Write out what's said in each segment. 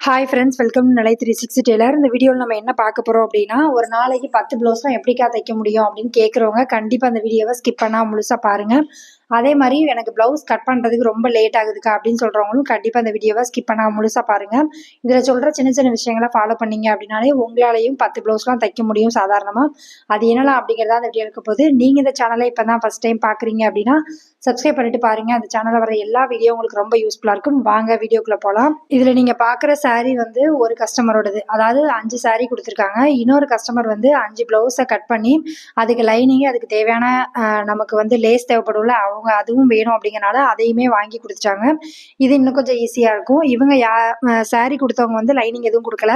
Hi friends welcome நிலை three sixty tailor இந்த வீடியோவில் நம்ம என்ன பார்க்க போகிறோம் அப்படின்னா ஒரு நாளைக்கு பத்து ப்ளவுஸ்லாம் எப்படிக்கா தைக்க முடியும் அப்படின்னு கேட்குறவங்க கண்டிப்பாக அந்த வீடியோவை ஸ்கிப் பண்ணால் முழுசாக பாருங்கள் அதே மாதிரி எனக்கு ப்ளவுஸ் கட் பண்ணுறதுக்கு ரொம்ப லேட் ஆகுதுக்கா அப்படின்னு சொல்கிறவங்களும் கண்டிப்பாக அந்த வீடியோவை ஸ்கிப் பண்ணால் முழுசாக பாருங்கள் இதில் சொல்கிற சின்ன சின்ன விஷயங்களை ஃபாலோ பண்ணீங்க அப்படின்னாலே உங்களாலையும் பத்து ப்ளவுஸ்லாம் தைக்க முடியும் சாதாரணமாக அது என்னலாம் அப்படிங்கிறத அந்த வீடியோ இருக்க போது நீங்கள் இந்த சேனலை இப்போ தான் ஃபஸ்ட் டைம் பார்க்குறீங்க அப்படின்னா சப்ஸ்கிரைப் பண்ணிட்டு பாருங்கள் அந்த சேனலில் வர எல்லா வீடியோ உங்களுக்கு ரொம்ப யூஸ்ஃபுல்லாக இருக்கும். வாங்க வீடியோக்குள்ளே போகலாம் இதில் நீங்கள் பார்க்குற சாரீ வந்து ஒரு கஸ்டமரோடது அதாவது அஞ்சு சாரீ கொடுத்துருக்காங்க. இன்னொரு கஸ்டமர் வந்து அஞ்சு ப்ளவுஸை கட் பண்ணி அதுக்கு லைனிங்கு அதுக்கு தேவையான நமக்கு வந்து லேஸ் தேவைப்படும்ல அவங்க அதுவும் வேணும் அப்படிங்கறனால அதையுமே வாங்கி கொடுத்துட்டாங்க. இது இன்னும் கொஞ்சம் ஈஸியாக இருக்கும். இவங்க யா saree கொடுத்தவங்க வந்து லைனிங் எதுவும் கொடுக்கல.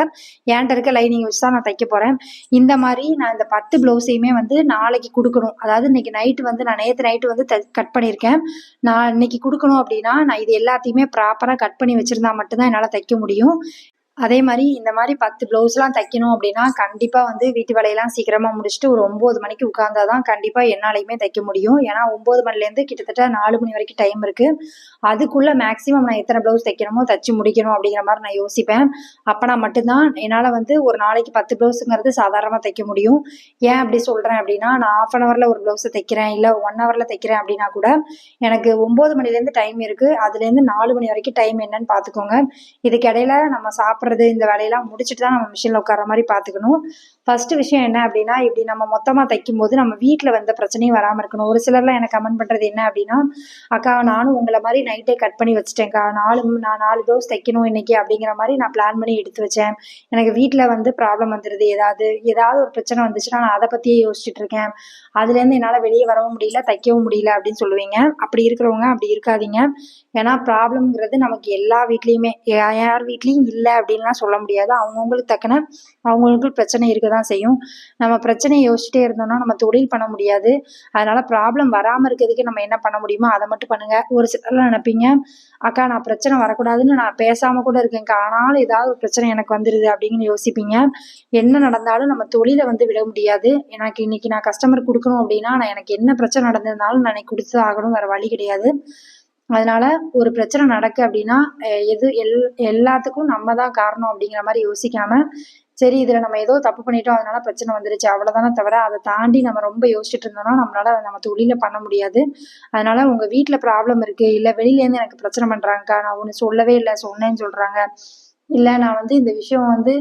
என்கிட்ட இருக்க லைனிங் வச்சு தான் நான் தைக்க போகிறேன் இந்த மாதிரி நான் இந்த பத்து ப்ளவுஸையுமே வந்து நாளைக்கு கொடுக்கணும். அதாவது இன்னைக்கு நைட்டு வந்து நான் நேற்று நைட்டு வந்து கட் பண்ணியிருக்கேன். நான் இன்னைக்கு கொடுக்கணும் அப்படின்னா நான் இது எல்லாத்தையுமே ப்ராப்பராக கட் பண்ணி வச்சுருந்தா மட்டும்தான் என்னால் தைக்க முடியும். அதே மாதிரி இந்த மாதிரி பத்து ப்ளவுஸ்லாம் தைக்கணும் அப்படின்னா கண்டிப்பாக வந்து வீட்டு வேலையெல்லாம் சீக்கிரமாக முடிச்சுட்டு ஒரு ஒம்பது மணிக்கு உட்காந்தா தான் கண்டிப்பாக என்னாலையுமே தைக்க முடியும். ஏன்னா ஒம்பது மணிலேருந்து கிட்டத்தட்ட நாலு மணி வரைக்கும் டைம் இருக்குது அதுக்குள்ளே மேக்ஸிமம் நான் எத்தனை ப்ளவுஸ் தைக்கணுமோ தைச்சு முடிக்கணும் அப்படிங்கிற மாதிரி நான் யோசிப்பேன். அப்போனா மட்டும்தான் என்னால் வந்து ஒரு நாளைக்கு பத்து ப்ளவுஸுங்கிறது சாதாரணமாக தைக்க முடியும். ஏன் அப்படி சொல்கிறேன் அப்படின்னா நான் ஆஃப் அன் ஹவரில் ஒரு ப்ளவுஸை தைக்கிறேன் இல்லை ஒன் ஹவரில் தைக்கிறேன் அப்படின்னா கூட எனக்கு ஒம்பது மணிலேருந்து டைம் இருக்குது அதுலேருந்து நாலு மணி வரைக்கும் டைம் என்னன்னு பார்த்துக்கோங்க இதுக்கிடையில் நம்ம சாப்பிட்ற சாப்பிட்றது இந்த வேலையெல்லாம் முடிச்சுட்டு தான் நம்ம மிஷினில் உட்கார மாதிரி பார்த்துக்கணும் ஃபர்ஸ்ட் விஷயம் என்ன அப்படின்னா இப்படி நம்ம மொத்தமாக தைக்கும் போது நம்ம வீட்டில் வந்த பிரச்சனையும் வராமல் இருக்கணும். ஒரு சிலர்லாம் எனக்கு கமெண்ட் பண்ணுறது என்ன அப்படின்னா அக்கா நானும் உங்களை மாதிரி நைட்டே கட் பண்ணி வச்சுட்டேன்க்கா. நாலு நான் நாலு ப்ளவுஸ் தைக்கணும் இன்னைக்கு அப்படிங்கிற மாதிரி நான் பிளான் பண்ணி எடுத்து வச்சேன். எனக்கு வீட்டில் வந்து ப்ராப்ளம் வந்துடுது ஏதாவது ஏதாவது ஒரு பிரச்சனை வந்துச்சுன்னா நான் அதை பற்றியே யோசிச்சுட்டு இருக்கேன். அதுலேருந்து என்னால் வெளியே வரவும் முடியல தைக்கவும் முடியல அப்படின்னு சொல்லுவீங்க. அப்படி இருக்கிறவங்க அப்படி இருக்காதீங்க. ஏன்னா ப்ராப்ளம்ங்கிறது நமக்கு எல்லா வீட்லேயுமே யார் வீட்லேயும் இல்லை அப்படின்லாம் சொல்ல முடியாது. அவங்கவுங்களுக்கு தக்கன அவங்களுக்கு பிரச்சனை இருக்குது தான் செய்யும். நம்ம பிரச்சனையை யோசிச்சுட்டே இருந்தோம்னா நம்ம தொழில் பண்ண முடியாது. அதனால ப்ராப்ளம் வராமல் இருக்கிறதுக்கு நம்ம என்ன பண்ண முடியுமோ அதை மட்டும் பண்ணுங்க. ஒரு சிலர்லாம் நினைப்பீங்க அக்கா நான் பிரச்சனை வரக்கூடாதுன்னு நான் பேசாமல் கூட இருக்கேன்க்கா ஆனாலும் ஏதாவது ஒரு பிரச்சனை எனக்கு வந்துடுது அப்படின்னு யோசிப்பீங்க. என்ன நடந்தாலும் நம்ம தொழிலை வந்து விட முடியாது. எனக்கு இன்னைக்கு நான் கஸ்டமர் கொடுக்கணும் அப்படின்னா நான் எனக்கு என்ன பிரச்சனை நடந்திருந்தாலும் நான் கொடுத்து ஆகணும். வேற வழி கிடையாது. அதனால ஒரு பிரச்சனை நடக்கு அப்படின்னா எது எல் எல்லாத்துக்கும் நம்ம தான் காரணம் அப்படிங்கிற மாதிரி யோசிக்காம சரி இதுல நம்ம ஏதோ தப்பு பண்ணிட்டோம் அதனால பிரச்சனை வந்துருச்சு அவ்வளவுதானே தவிர அதை தாண்டி நம்ம ரொம்ப யோசிச்சுட்டு இருந்தோம்னா நம்மளால நம்ம தொழில பண்ண முடியாது. அதனால உங்க வீட்டில் ப்ராப்ளம் இருக்கு இல்ல வெளியில இருந்து எனக்கு பிரச்சனை பண்றாங்கக்கா நான் ஒன்று சொல்லவே இல்லை சொன்னேன்னு சொல்றாங்க. இல்லை நான் வந்து இந்த விஷயம் வந்து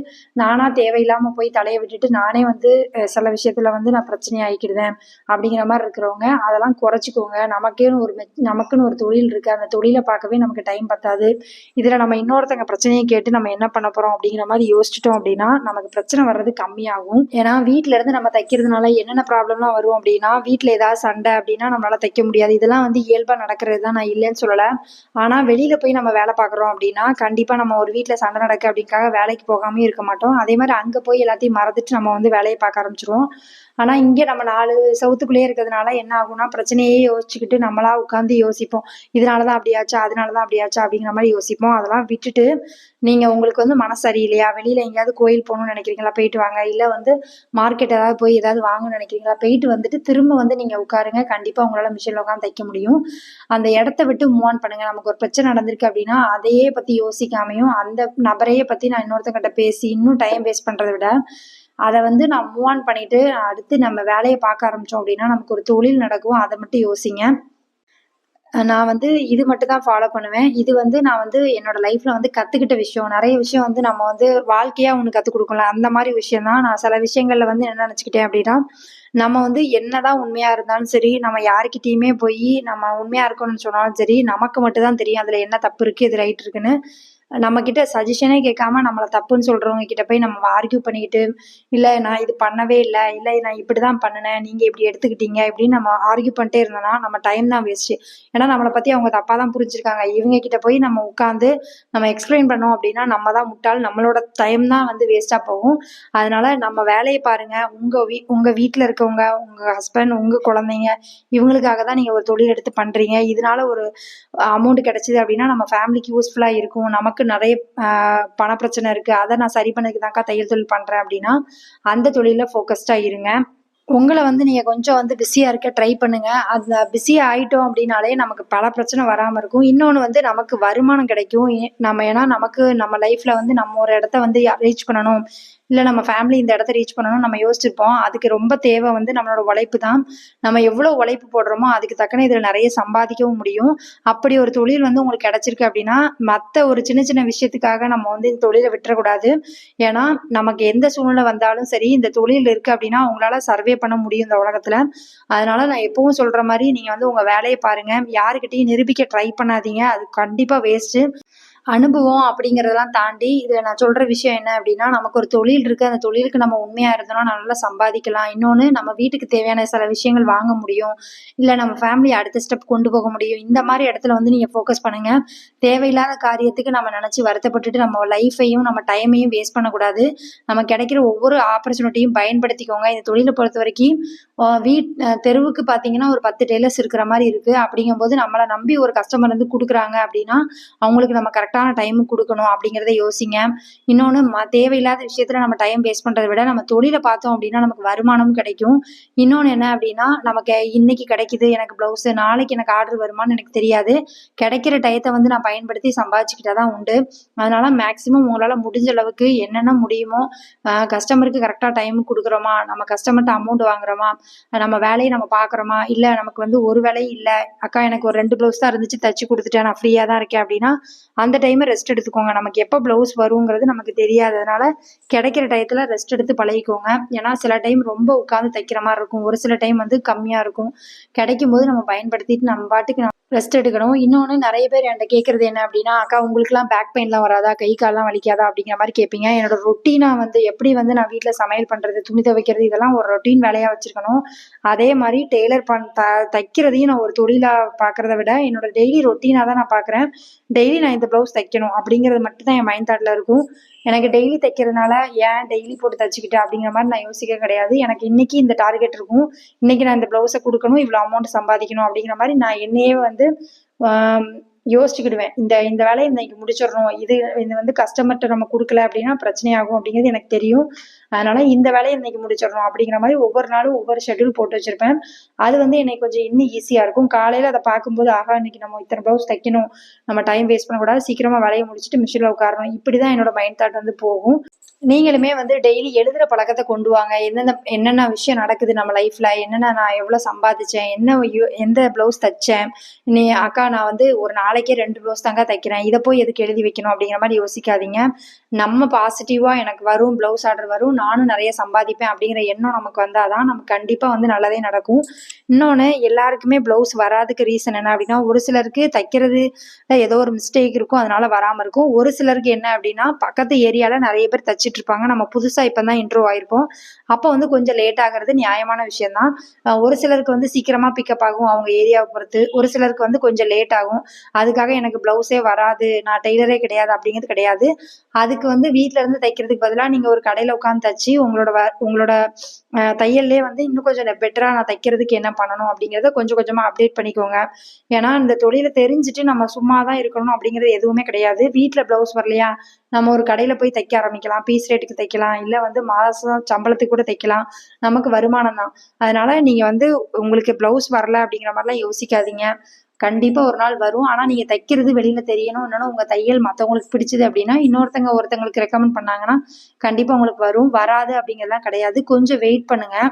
நானாக தேவையில்லாமல் போய் தலையை விட்டுட்டு நானே வந்து சில விஷயத்தில் வந்து நான் பிரச்சனை ஆகிக்கிடுதேன் அப்படிங்கிற மாதிரி இருக்கிறவங்க அதெல்லாம் குறைச்சிக்கோங்க. நமக்கேன்னு ஒரு நமக்குன்னு ஒரு தொழில் இருக்குது அந்த தொழிலை பார்க்கவே நமக்கு டைம் பத்தாது. இதில் நம்ம இன்னொருத்தங்க பிரச்சனையை கேட்டு நம்ம என்ன பண்ண போகிறோம் அப்படிங்கிற மாதிரி யோசிச்சிட்டோம் அப்படின்னா நமக்கு பிரச்சனை வர்றது கம்மியாகும். ஏன்னா வீட்டிலேருந்து இருந்து நம்ம தைக்கிறதுனால என்னென்ன ப்ராப்ளம்லாம் வரும் அப்படின்னா வீட்டில் ஏதாவது சண்டை அப்படின்னா நம்மளால் தைக்க முடியாது. இதெல்லாம் வந்து இயல்பாக நடக்கிறது தான் நான் இல்லைன்னு சொல்லலை. ஆனால் வெளியில் போய் நம்ம வேலை பார்க்குறோம் அப்படின்னா கண்டிப்பாக நம்ம ஒரு வீட்டில் சண்டை நடக்கு அப்படிக்காக வேலைக்கு போகாம இருக்க மாட்டோம். அதே மாதிரி அங்கே போய் எல்லாத்தையும் மறந்துட்டு நம்ம வந்து வேலையை பார்க்க ஆரம்பிச்சிருவோம். ஆனால் இங்கே நம்ம நாலு சவுத்துக்குள்ளேயே இருக்கிறதுனால என்ன ஆகும்னா பிரச்சனையே யோசிச்சுக்கிட்டு நம்மளா உட்காந்து யோசிப்போம். இதனால தான் அப்படியாச்சா அதனால தான் அப்படியாச்சா அப்படிங்கிற மாதிரி யோசிப்போம். அதெல்லாம் விட்டுட்டு நீங்கள் உங்களுக்கு வந்து மனசு சரியில்லையா? வெளியில் எங்கேயாவது கோயில் போகணும்னு நினைக்கிறீங்களா? போயிட்டு வாங்க. இல்லை வந்து மார்க்கெட் ஏதாவது போய் ஏதாவது வாங்கணும்னு நினைக்கிறீங்களா? போயிட்டு வந்துட்டு திரும்ப வந்து நீங்கள் உட்காருங்க. கண்டிப்பாக உங்களால் மிஷினில் உட்காந்து தைக்க முடியும். அந்த இடத்த விட்டு மூவ் ஆன் பண்ணுங்கள் நமக்கு ஒரு பிரச்சனை நடந்திருக்கு அப்படின்னா அதையே பற்றி யோசிக்காமையும் அந்த நபரையே பற்றி நான் இன்னொருத்தங்கிட்ட பேசி இன்னும் டைம் வேஸ்ட் பண்ணுறத விட அதை வந்து நான் மூவ் ஆன் பண்ணிட்டு அடுத்து நம்ம வேலையை பார்க்க ஆரம்பிச்சோம் அப்படின்னா நமக்கு ஒரு தொழில் நடக்கும். அதை மட்டும் யோசிங்க. நான் வந்து இது மட்டும் தான் ஃபாலோ பண்ணுவேன். இது வந்து நான் வந்து என்னோட லைஃப்ல வந்து கத்துக்கிட்ட விஷயம். நிறைய விஷயம் வந்து நம்ம வந்து வாழ்க்கையா ஒன்று கற்றுக் கொடுக்கல அந்த மாதிரி விஷயம் தான் நான் சில விஷயங்கள்ல வந்து என்ன நினச்சிக்கிட்டேன் அப்படின்னா நம்ம வந்து என்னதான் உண்மையா இருந்தாலும் சரி நம்ம யாருக்கிட்டேயுமே போய் நம்ம உண்மையா இருக்கணும்னு சொன்னாலும் சரி நமக்கு மட்டும் தான் தெரியும் அதுல என்ன தப்பு இருக்கு இது ரைட் இருக்குன்னு. நம்ம சஜஷனே கேட்காம நம்மளை தப்புன்னு சொல்கிறவங்க கிட்ட போய் நம்ம ஆர்கியூ பண்ணிக்கிட்டு இல்லை நான் இது பண்ணவே இல்லை. இல்லை நான் இப்படி தான் பண்ணினேன். நீங்கள் இப்படி எடுத்துக்கிட்டீங்க. இப்படின்னு நம்ம ஆர்கியூ பண்ணிட்டே இருந்தோம்னா நம்ம டைம் தான் வேஸ்ட்டு ஏன்னா நம்மளை பற்றி அவங்க தப்பாக தான் புரிஞ்சிருக்காங்க. இவங்க கிட்ட போய் நம்ம உட்காந்து நம்ம எக்ஸ்பிளைன் பண்ணோம் அப்படின்னா நம்ம தான் முட்டாள். நம்மளோட டைம் தான் வந்து வேஸ்ட்டாக போகும். அதனால நம்ம வேலையை பாருங்கள் உங்கள் வீ உங்கள் வீட்டில் இருக்கவங்க உங்கள் ஹஸ்பண்ட் உங்கள் குழந்தைங்க இவங்களுக்காக தான் நீங்கள் ஒரு தொழில் எடுத்து பண்ணுறீங்க இதனால ஒரு அமௌண்ட் கிடச்சிது அப்படின்னா நம்ம ஃபேமிலிக்கு யூஸ்ஃபுல்லாக இருக்கும். நமக்கு நிறைய பண பிரச்சனை இருக்குது அதை நான் சரி பண்ணதுக்கு தான்க்கா தையல் தொழில் பண்ணுறேன் அப்படின்னா அந்த தொழிலில் ஃபோக்கஸ்டாக இருங்க உங்களை வந்து நீங்கள் கொஞ்சம் வந்து பிஸியாக இருக்க ட்ரை பண்ணுங்கள் அந்த பிஸி ஆகிட்டோம் அப்படின்னாலே நமக்கு பல பிரச்சனை வராமல் இருக்கும். இன்னொன்று வந்து நமக்கு வருமானம் கிடைக்கும். நம்ம ஏன்னா நமக்கு நம்ம லைஃப்பில் வந்து நம்ம ஒரு இடத்த வந்து ரீச் பண்ணணும். இல்லை நம்ம ஃபேமிலி இந்த இடத்த ரீச் பண்ணணும் நம்ம யோசிச்சிருப்போம். அதுக்கு ரொம்ப தேவை வந்து நம்மளோட உழைப்பு தான். நம்ம எவ்வளோ உழைப்பு போடுறோமோ, அதுக்கு தக்கன இதில் நிறைய சம்பாதிக்கவும் முடியும். அப்படி ஒரு தொழில் வந்து உங்களுக்கு கிடைச்சிருக்கு அப்படின்னா மற்ற ஒரு சின்ன சின்ன விஷயத்துக்காக நம்ம வந்து இந்த தொழிலை விட்டுறக்கூடாது. ஏன்னா, நமக்கு எந்த சூழ்நிலை வந்தாலும் சரி, இந்த தொழில் இருக்கு அப்படின்னா உங்களால் சர்வே பண்ண முடியும் இந்த உலகத்தில் அதனால நான் எப்பவும் சொல்கிற மாதிரி நீங்கள் வந்து உங்கள் வேலையை பாருங்கள் யாருக்கிட்டையும் நிரூபிக்க ட்ரை பண்ணாதீங்க. அது கண்டிப்பாக வேஸ்ட்டு. அனுபவம் அப்படிங்கிறதெல்லாம் தாண்டி, இதில் நான் சொல்கிற விஷயம் என்ன அப்படின்னா நமக்கு ஒரு தொழில் இருக்குது அந்த தொழிலுக்கு நம்ம உண்மையாக இருந்தோம்னா நல்லா சம்பாதிக்கலாம். இன்னொன்று நம்ம வீட்டுக்கு தேவையான சில விஷயங்கள் வாங்க முடியும். இல்லை நம்ம ஃபேமிலியை அடுத்த ஸ்டெப் கொண்டு போக முடியும். இந்த மாதிரி இடத்துல வந்து நீங்கள் ஃபோக்கஸ் பண்ணுங்கள் தேவையில்லாத காரியத்துக்கு நம்ம நினச்சி வருத்தப்பட்டுட்டு நம்ம லைஃப்பையும், நம்ம டைமையும் வேஸ்ட் பண்ணக்கூடாது. நம்ம கிடைக்கிற ஒவ்வொரு ஆப்பர்ச்சுனிட்டியும் பயன்படுத்திக்கோங்க. இந்த தொழிலை பொறுத்த வரைக்கும் வீட் தெருவுக்கு பார்த்தீங்கன்னா, ஒரு 10 டெய்லர்ஸ் இருக்கிற மாதிரி இருக்குது அப்படிங்கும்போது நம்மளை நம்பி ஒரு கஸ்டமர் வந்து கொடுக்குறாங்க அப்படின்னா அவங்களுக்கு நம்ம கரெக்டான டைமுக்கு கொடுக்கணும் அப்படிங்கிறத யோசிங்க. இன்னொன்று ம தேவையில்லாத விஷயத்தில் நம்ம டைம் வேஸ்ட் பண்ணுறத விட, நம்ம தொழிலை பார்த்தோம் அப்படின்னா நமக்கு வருமானமும் கிடைக்கும். இன்னொன்று என்ன அப்படின்னா நமக்கு இன்னைக்கு கிடைக்குது எனக்கு ப்ளவுஸு, நாளைக்கு எனக்கு ஆர்டர் வருமான்னு எனக்கு தெரியாது. கிடைக்கிற டயத்தை வந்து நான் பயன்படுத்தி சம்பாதிச்சுக்கிட்டா தான் உண்டு. அதனால மேக்ஸிமம் உங்களால் முடிஞ்ச அளவுக்கு என்னென்ன முடியுமோ, கஸ்டமருக்கு கரெக்டாக டைமுக்கு கொடுக்குறோமா நம்ம கஸ்டமர்ட்ட அமௌண்ட் வாங்குறோமா, நம்ம வேலையை நம்ம பார்க்குறோமா, இல்லை நமக்கு வந்து ஒரு வேலையும் இல்லை அக்கா எனக்கு ஒரு ரெண்டு ப்ளவுஸ் தான் இருந்துச்சு தச்சு கொடுத்துட்டேன் நான் ஃப்ரீயாக தான் இருக்கேன் அப்படின்னா அந்த டைம ரெஸ்ட் எடுத்துக்கோங்க. நமக்கு எப்போ ப்ளவுஸ் வருங்கிறது நமக்கு தெரியாததுனால, கிடைக்கிற டயத்தில் ரெஸ்ட் எடுத்து பழகிக்கோங்க. ஏன்னா சில டைம் ரொம்ப உட்காந்து தைக்கிற மாதிரி இருக்கும். ஒரு சில டைம் வந்து கம்மியாக இருக்கும். கிடைக்கும் போது நம்ம பயன்படுத்திட்டு நம்ம பாட்டுக்கு ரெஸ்ட் எடுக்கணும். இன்னொன்று நிறைய பேர் என்ட்ட கேட்குறது என்ன அப்படின்னா "அக்கா உங்களுக்குலாம் பேக் பெயின்லாம் வராதா? கை கால்லாம் வலிக்காதா?" அப்படிங்கிற மாதிரி கேட்பீங்க. என்னோட ரொட்டீனாக வந்து எப்படி வந்து நான் வீட்டில் சமையல் பண்ணுறது துணி துவைக்கிறது இதெல்லாம் ஒரு ரொட்டீன் வேலையாக வச்சுருக்கணும் அதே மாதிரி டெய்லர் பண் த தைக்கிறதையும் நான் ஒரு தொழிலாக பார்க்குறத விட, என்னோட டெய்லி ரொட்டீனாக தான் நான் பார்க்குறேன். டெய்லி நான் இந்த ப்ளவுஸ் தைக்கணும் அப்படிங்கிறது மட்டும் தான் என் மைண்ட் தாட்டில் இருக்கும். எனக்கு டெய்லி தைக்கிறதுனால, ஏன் டெய்லி போட்டு தச்சுக்கிட்டு அப்படிங்கிற மாதிரி நான் யோசிக்க கிடையாது. எனக்கு இன்னைக்கு இந்த டார்கெட் இருக்கும். இன்னைக்கு நான் இந்த ப்ளவுஸை கொடுக்கணும் இவ்வளோ அமௌண்ட் சம்பாதிக்கணும் அப்படிங்கிற மாதிரி நான் என்னையே வந்து யோசிச்சுக்கிடுவேன். இந்த இந்த வேலையை இன்னைக்கு முடிச்சிடணும். இது இது வந்து கஸ்டமர்கிட்ட நம்ம கொடுக்கல அப்படின்னா பிரச்சனை பிரச்சனையாகும் அப்படிங்கிறது எனக்கு தெரியும். அதனால இந்த வேலையை இன்னைக்கு முடிச்சிடணும் அப்படிங்கிற மாதிரி ஒவ்வொரு நாளும் ஒவ்வொரு ஷெட்யூல் போட்டு வச்சிருப்பேன். அது வந்து எனக்கு கொஞ்சம் இன்னும் ஈஸியா இருக்கும். காலையில அதை பார்க்கும்போது, ஆகா இன்னைக்கு நம்ம இத்தனை ப்ளவுஸ் தைக்கணும். நம்ம டைம் வேஸ்ட் பண்ணக்கூடாது. சீக்கிரமா வேலையை முடிச்சுட்டு மிஷின்ல உட்காரணும். இப்படிதான் என்னோட மைண்ட் தாட் வந்து போகும். நீங்களுமே வந்து டெய்லி எழுதுற பழக்கத்தை கொண்டு வாங்க. எந்தெந்த என்னென்ன விஷயம் நடக்குது நம்ம லைஃப்ல, என்னென்ன நான் எவ்வளோ சம்பாதிச்சேன், என்ன எந்த ப்ளவுஸ் தைச்சேன் நீ அக்கா நான் வந்து ஒரு நாளைக்கே ரெண்டு ப்ளவுஸ் தாங்க தைக்கிறேன். இதை போய் எதுக்கு எழுதி வைக்கணும் அப்படிங்கிற மாதிரி யோசிக்காதீங்க. நம்ம பாசிட்டிவா எனக்கு வரும், ப்ளவுஸ் ஆர்டர் வரும், நானும் நிறைய சம்பாதிப்பேன் அப்படிங்கிற எண்ணம் நமக்கு வந்தால் தான் நமக்கு கண்டிப்பா வந்து நல்லதே நடக்கும். இன்னொன்று எல்லாருக்குமே ப்ளவுஸ் வராதுக்கு ரீசன் என்ன அப்படின்னா ஒரு சிலருக்கு தைக்கிறது ஏதோ ஒரு மிஸ்டேக் இருக்கும். அதனால வராமல் இருக்கும். ஒரு சிலருக்கு என்ன அப்படின்னா பக்கத்து ஏரியாவில் நிறைய பேர் பேசிட்டு இருப்பாங்க. நம்ம புதுசா இப்பதான் இன்ட்ரோ ஆயிருப்போம். அப்ப வந்து கொஞ்சம் லேட் ஆகுறது நியாயமான விஷயம் தான். ஒரு சிலருக்கு வந்து சீக்கிரமா பிக்கப் ஆகும் அவங்க ஏரியாவை பொறுத்து. ஒரு சிலருக்கு வந்து கொஞ்சம் லேட் ஆகும். அதுக்காக எனக்கு ப்ளவுஸே வராது, நான் டெய்லரே கிடையாது அப்படிங்கிறது கிடையாது. அதுக்கு வந்து வீட்ல இருந்து தைக்கிறதுக்கு பதிலாக நீங்க ஒரு கடையில உட்காந்து தச்சு உங்களோட வ உங்களோட தையல்லே வந்து இன்னும் கொஞ்சம் பெட்டரா நான் தைக்கிறதுக்கு என்ன பண்ணணும் அப்படிங்கிறத கொஞ்சம் கொஞ்சமா அப்டேட் பண்ணிக்கோங்க. ஏன்னா இந்த தொழிலை தெரிஞ்சுட்டு நம்ம சும்மா தான் இருக்கணும் அப்படிங்கிறது எதுவுமே கிடையாது. வீட்டுல ப்ளவுஸ் வரலையா, நம்ம ஒரு கடையில் போய் தைக்க ஆரம்பிக்கலாம். பீஸ் ரேட்டுக்கு தைக்கலாம். இல்லை வந்து மாதம் சம்பளத்துக்கு கூட தைக்கலாம். நமக்கு வருமானம் தான். அதனால நீங்கள் வந்து உங்களுக்கு ப்ளவுஸ் வரல அப்படிங்கிற மாதிரிலாம் யோசிக்காதீங்க. கண்டிப்பாக ஒரு நாள் வரும். ஆனால் நீங்கள் தைக்கிறது வெளியில் தெரியணும். இன்னொன்னு உங்கள் தையல் மற்றவங்களுக்கு பிடிச்சது அப்படின்னா இன்னொருத்தங்க ஒருத்தங்களுக்கு ரெக்கமெண்ட் பண்ணாங்கன்னா, கண்டிப்பாக உங்களுக்கு வரும். வராது அப்படிங்கிறதுலாம் கிடையாது. கொஞ்சம் வெயிட் பண்ணுங்கள்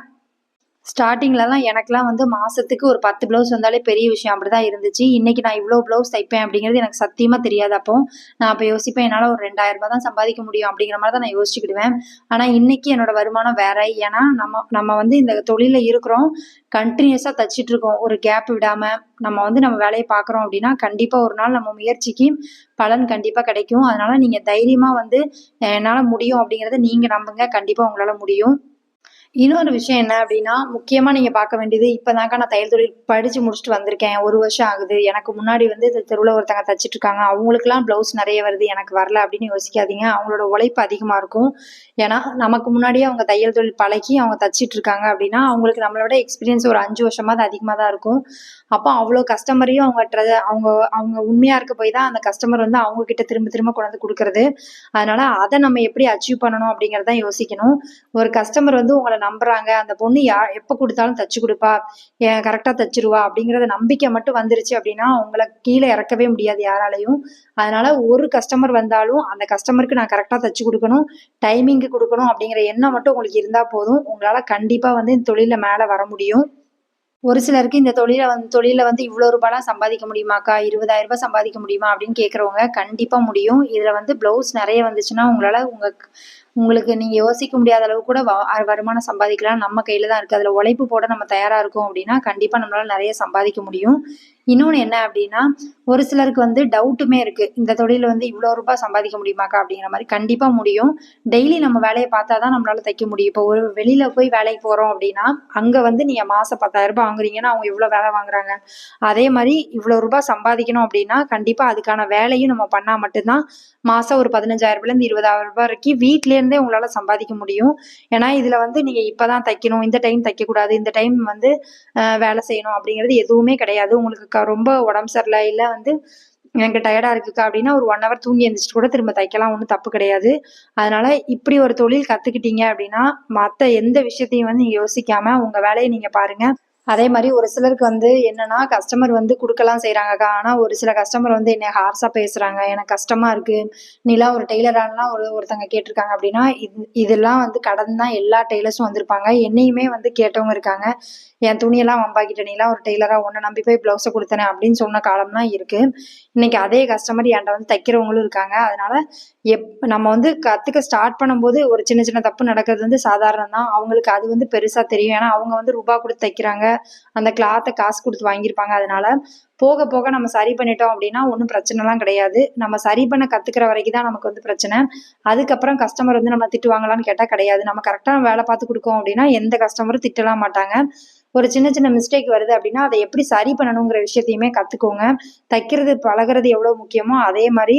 ஸ்டார்டிங்லலாம் எனக்குலாம் வந்து மாதத்துக்கு ஒரு 10 ப்ளவுஸ் வந்தாலே பெரிய விஷயம். அப்படி தான் இருந்துச்சு. இன்றைக்கி நான் இவ்வளோ ப்ளவுஸ் தைப்பேன் அப்படிங்கிறது எனக்கு சத்தியமாக தெரியாது அப்போ. நான் அப்போ யோசிப்பேன் என்னால் ஒரு ரூ. 2000 தான் சம்பாதிக்க முடியும் அப்படிங்கிற மாதிரி தான் நான் யோசிச்சுக்கிடுவேன். ஆனால் இன்றைக்கி என்னோட வருமானம் வேற. ஏன்னா நம்ம நம்ம வந்து இந்த தொழிலில் இருக்கிறோம். கண்டினியூஸாக தச்சிட்டு இருக்கோம். ஒரு கேப் விடாமல் நம்ம வந்து நம்ம வேலையை பார்க்குறோம் அப்படின்னா, கண்டிப்பாக ஒரு நாள் நம்ம முயற்சிக்கு பலன் கண்டிப்பாக கிடைக்கும். அதனால் நீங்கள் தைரியமாக வந்து என்னால் முடியும் அப்படிங்கிறத நீங்கள் நம்புங்க. கண்டிப்பாக உங்களால் முடியும். இன்னொரு விஷயம் என்ன அப்படின்னா முக்கியமா நீங்க பார்க்க வேண்டியது, இப்பதான்க்கா நான் தையல் தொழில் படிச்சு முடிச்சுட்டு வந்திருக்கேன். ஒரு வருஷம் ஆகுது. எனக்கு முன்னாடி வந்து இந்த தெருவில் ஒருத்தங்க தைச்சிட்டு இருக்காங்க. அவங்களுக்குலாம் ப்ளவுஸ் நிறைய வருது. எனக்கு வரல அப்படின்னு யோசிக்காதீங்க. அவங்களோட உழைப்பு அதிகமா இருக்கும். ஏன்னா, நமக்கு முன்னாடியே அவங்க தையல் தொழில் பழகி அவங்க தச்சுட்டு இருக்காங்க அப்படின்னா அவங்களுக்கு நம்மளோட எக்ஸ்பீரியன்ஸ் ஒரு 5 வருஷமாவது அதிகமா தான் இருக்கும். அப்போ அவ்வளோ கஸ்டமரையும் அவங்க ட்ர அவங்க அவங்க உண்மையா இருக்க போய் தான் அந்த கஸ்டமர் வந்து அவங்க கிட்ட திரும்ப திரும்ப கொண்டு வந்து குடுக்குறது. அதனால அதை நம்ம எப்படி அச்சீவ் பண்ணணும் அப்படிங்கிறத தான் யோசிக்கணும். ஒரு கஸ்டமர் வந்து உங்களை நம்புறாங்க. அந்த பொண்ணு யா எப்போ கொடுத்தாலும் தச்சு கொடுப்பா. கரெக்டாக தச்சிருவா அப்படிங்கிறத நம்பிக்கை மட்டும் வந்துருச்சு அப்படின்னா உங்களை கீழே இறக்கவே முடியாது யாராலையும். அதனால ஒரு கஸ்டமர் வந்தாலும் அந்த கஸ்டமருக்கு நான் கரெக்டாக தச்சு கொடுக்கணும் டைமிங்க்கு கொடுக்கணும் அப்படிங்கிற எண்ணம் மட்டும் உங்களுக்கு இருந்தால் போதும். உங்களால் கண்டிப்பாக வந்து இந்த தொழிலில் மேலே வர முடியும். ஒரு சிலருக்கு இந்த தொழிலை வந்து தொழிலில் வந்து இவ்வளோ ரூபாய்லாம் சம்பாதிக்க முடியுமாக்கா? இருபதாயிரம் ரூபாய் சம்பாதிக்க முடியுமா அப்படின்னு கேட்குறவங்க கண்டிப்பாக முடியும். இதில் வந்து ப்ளவுஸ் நிறைய வந்துச்சுன்னா உங்களால் உங்கள் உங்களுக்கு நீங்கள் யோசிக்க முடியாத அளவு கூட வருமானம் சம்பாதிக்கலாம். நம்ம கையில் தான் இருக்குது அதில் உழைப்பு போட நம்ம தயாராக இருக்கோம் அப்படின்னா கண்டிப்பாக நம்மளால் நிறைய சம்பாதிக்க முடியும். இன்னொன்று என்ன அப்படின்னா ஒரு சிலருக்கு வந்து டவுட்டுமே இருக்குது இந்த தொழிலில் வந்து இவ்வளோ ரூபாய் சம்பாதிக்க முடியுமாக்கா அப்படிங்கிற மாதிரி கண்டிப்பாக முடியும். டெய்லி நம்ம வேலையை பார்த்தா தான் நம்மளால் தைக்க முடியும். இப்போ ஒரு வெளியில் போய் வேலைக்கு போகிறோம் அப்படின்னா அங்கே வந்து நீங்கள் மாதம் பத்தாயிரம் ரூபாய் வாங்குறீங்கன்னா அவங்க இவ்வளோ வேலை வாங்குறாங்க. அதே மாதிரி இவ்வளோ ரூபாய் சம்பாதிக்கணும் அப்படின்னா கண்டிப்பாக அதுக்கான வேலையும் நம்ம பண்ணால் மட்டும்தான் மாதம் ஒரு பதினஞ்சாயிரம் ரூபாயிலேருந்து இருபதாயிரம் ரூபாய் வரைக்கும் வீட்லேருந்தே உங்களால் சம்பாதிக்க முடியும். ஏன்னா இதில் வந்து நீங்கள் இப்போ தான் தைக்கணும். இந்த டைம் தைக்கக்கூடாது. இந்த டைம் வந்து வேலை செய்யணும் அப்படிங்கிறது எதுவுமே கிடையாது. உங்களுக்கு க ரொம்ப உடம்பு சரியில்லை. இல்லை வந்து எனக்கு டயர்டாக இருக்குக்கா அப்படின்னா ஒரு ஒன் ஹவர் தூங்கி எழுந்திரிச்சிட்டு கூட திரும்ப தைக்கலாம். ஒன்றும் தப்பு கிடையாது. அதனால இப்படி ஒரு தொழில் கற்றுக்கிட்டீங்க அப்படின்னா மற்ற எந்த விஷயத்தையும் வந்து நீங்கள் யோசிக்காமல் உங்கள் வேலையை நீங்கள் பாருங்கள் அதே மாதிரி ஒரு சிலருக்கு வந்து என்னன்னா கஸ்டமர் வந்து கொடுக்கலாம் செய்கிறாங்கக்கா ஆனால் ஒரு சில கஸ்டமர் வந்து என்னை ஹார்ஸாக பேசுகிறாங்க எனக்கு கஷ்டமாக இருக்குது நீலாம் ஒரு டெய்லரானலாம் ஒரு ஒருத்தங்க கேட்டிருக்காங்க அப்படின்னா இது இதெல்லாம் வந்து கடந்து தான். எல்லா டெய்லர்ஸும் வந்திருப்பாங்க. என்னையுமே வந்து கேட்டவங்க இருக்காங்க. என் துணியெல்லாம் வம்பாக்கிட்ட நீலாம் ஒரு டெய்லராக ஒன்று நம்பி போய் ப்ளவுஸை கொடுத்தனே அப்படின்னு சொன்ன காலம்லாம் இருக்குது இன்னைக்கு அதே கஸ்டமர் என்கிட்ட வந்து தைக்கிறவங்களும் இருக்காங்க. அதனால எப் நம்ம வந்து கற்றுக்க ஸ்டார்ட் பண்ணும்போது ஒரு சின்ன சின்ன தப்பு நடக்கிறது வந்து சாதாரணம் தான். அவங்களுக்கு அது வந்து பெருசாக தெரியும். ஏன்னா அவங்க வந்து ரூபா கொடுத்து தைக்கிறாங்க. அந்த கிளாத்தை காசு கொடுத்து வாங்கியிருப்பாங்க. அதனால போக போக நம்ம சரி பண்ணிட்டோம் அப்படின்னா ஒன்றும் பிரச்சனைலாம் கிடையாது. நம்ம சரி பண்ண கற்றுக்கிற வரைக்கும் தான் நமக்கு வந்து பிரச்சனை. அதுக்கப்புறம் கஸ்டமர் வந்து நம்ம திட்டுவாங்களான்னு கேட்டால் கிடையாது. நம்ம கரெக்டாக வேலை பார்த்து கொடுக்கோம் அப்படின்னா எந்த கஸ்டமரும் திட்டலாம் மாட்டாங்க. ஒரு சின்ன சின்ன மிஸ்டேக் வருது அப்படின்னா அதை எப்படி சரி பண்ணணுங்கிற விஷயத்தையுமே கற்றுக்கோங்க தைக்கிறது பழகிறது எவ்வளோ முக்கியமோ அதே மாதிரி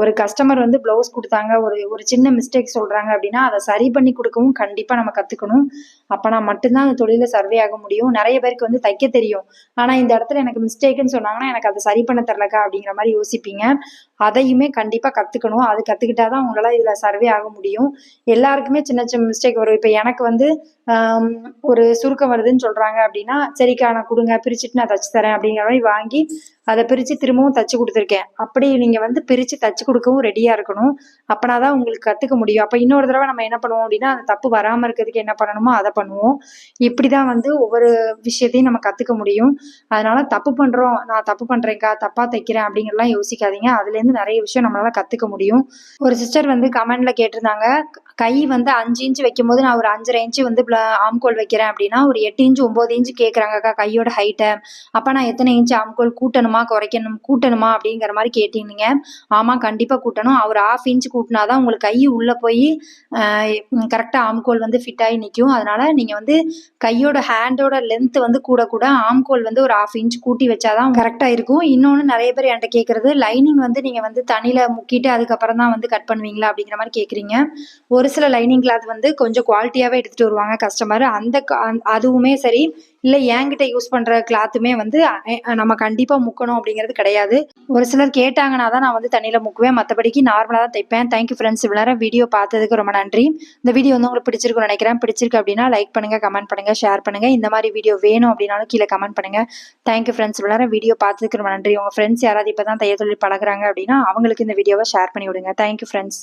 ஒரு கஸ்டமர் வந்து ப்ளவுஸ் கொடுத்தாங்க ஒரு ஒரு சின்ன மிஸ்டேக் சொல்கிறாங்க அப்படின்னா அதை சரி பண்ணி கொடுக்கவும் கண்டிப்பாக நம்ம கற்றுக்கணும் அப்போனா மட்டும்தான் அந்த தொழிலில் சர்வே ஆக முடியும். நிறைய பேருக்கு வந்து தைக்க தெரியும். ஆனால் இந்த இடத்துல எனக்கு மிஸ்டேக்குன்னு சொன்னாங்கன்னா எனக்கு அதை சரி பண்ண தெரிலக்கா அப்படிங்கிற மாதிரி யோசிப்பீங்க. அதையுமே கண்டிப்பாக கற்றுக்கணும் அது கற்றுக்கிட்டா தான் உங்களால் இதில் சர்வே ஆக முடியும். எல்லாருக்குமே சின்ன சின்ன மிஸ்டேக் வரும். இப்போ எனக்கு வந்து ஒரு சுருக்கம் வருதுன்னு சொல்கிறாங்க அப்படின்னா சரிக்கா நான் கொடுங்க பிரிச்சுட்டு நான் தச்சு தரேன் அப்படிங்கிற மாதிரி வாங்கி அதை பிரித்து திரும்பவும் தச்சு கொடுத்துருக்கேன். அப்படி நீங்கள் வந்து பிரித்து தச்சு கொடுக்கவும் ரெடியாக இருக்கணும். அப்போனா தான் உங்களுக்கு கற்றுக்க முடியும். அப்போ இன்னொரு தடவை நம்ம என்ன பண்ணுவோம் அப்படின்னா அந்த தப்பு வராமல் இருக்கிறதுக்கு என்ன பண்ணணுமோ அதை பண்ணுவோம். இப்படி தான் வந்து ஒவ்வொரு விஷயத்தையும் நம்ம கற்றுக்க முடியும். அதனால தப்பு பண்ணுறோம் நான் தப்பு பண்ணுறேன்க்கா தப்பாக தைக்கிறேன் அப்படிங்கிறலாம் யோசிக்காதீங்க. அதுலேருந்து நிறைய விஷயம் நம்மளால் கற்றுக்க முடியும். ஒரு சிஸ்டர் வந்து கமெண்டில் கேட்டிருந்தாங்க கை வந்து அஞ்சு இன்ச்சு வைக்கும்போது நான் ஒரு அஞ்சரை இன்ச்சு வந்து ஆம்கோல் வைக்கிறேன் அப்படின்னா ஒரு எட்டு இன்ச்சு ஒம்பது இன்ச்சு கேட்குறாங்கக்கா கையோட ஹைட்டை அப்போ நான் எத்தனை இன்ச்சு ஆம்கோல் கூட்டணுமா குறைக்கணும் கூட்டணுமா அப்படிங்கிற மாதிரி கேட்டீங்க ஆமாம் கண்டிப்பாக கூட்டணும். அவர் ஆஃப் இன்ச் கூட்டினா தான் உங்களுக்கு கை உள்ளே போய் கரெக்டாக ஆம்கோல் வந்து ஃபிட் ஆகி நிற்கும் அதனால் நீங்கள் வந்து கையோட ஹேண்டோட லென்த் வந்து கூட கூட ஆம்கோல் வந்து ஒரு ஆஃப் இன்ச் கூட்டி வச்சாதான் கரெக்டாக இருக்கும். இன்னொன்று நிறைய பேர் என்கிட்ட கேட்குறது லைனிங் வந்து நீங்கள் வந்து தண்ணியில் முக்கிட்டு அதுக்கப்புறம் தான் வந்து கட் பண்ணுவீங்களா அப்படிங்கிற மாதிரி கேட்குறீங்க ஒரு சில லைனிங் கிளாத் வந்து கொஞ்சம் குவாலிட்டியாகவே எடுத்துகிட்டு வருவாங்க கஸ்டமர் அந்த அதுவுமே சரி இல்லை என்கிட்ட யூஸ் பண்ணுற கிளாத்துமே வந்து நம்ம கண்டிப்பாக முக்கணும் அப்படிங்கிறது கிடையாது. ஒரு சிலர் கேட்டாங்கன்னா தான் நான் வந்து தண்ணியில் முக்குவேன். மற்றபடிக்கு நார்மலாக தான் தைப்பேன். தேங்க்யூ ஃப்ரெண்ட்ஸ் இவ்வளோ வீடியோ பார்த்ததுக்கு ரொம்ப நன்றி. இந்த வீடியோ வந்து உங்களுக்கு பிடிச்சிருக்குன்னு நினைக்கிறேன். பிடிச்சிருக்கு அப்படின்னா லைக் பண்ணுங்கள் கமெண்ட் பண்ணுங்கள் ஷேர் பண்ணுங்கள் இந்த மாதிரி வீடியோ வேணும் அப்படின்னாலும் கீழே கமெண்ட் பண்ணுங்கள் தேங்க்யூ ஃப்ரெண்ட்ஸ் இவ்வளோ வீடியோ பார்த்ததுக்கு ரொம்ப நன்றி. உங்கள் ஃப்ரெண்ட்ஸ் யாராவது இப்போ தான் தைய தொழில் பழகுறாங்க அப்படின்னா அவங்களுக்கு இந்த வீடியோவை ஷேர் பண்ணி விடுங்க. Thank you friends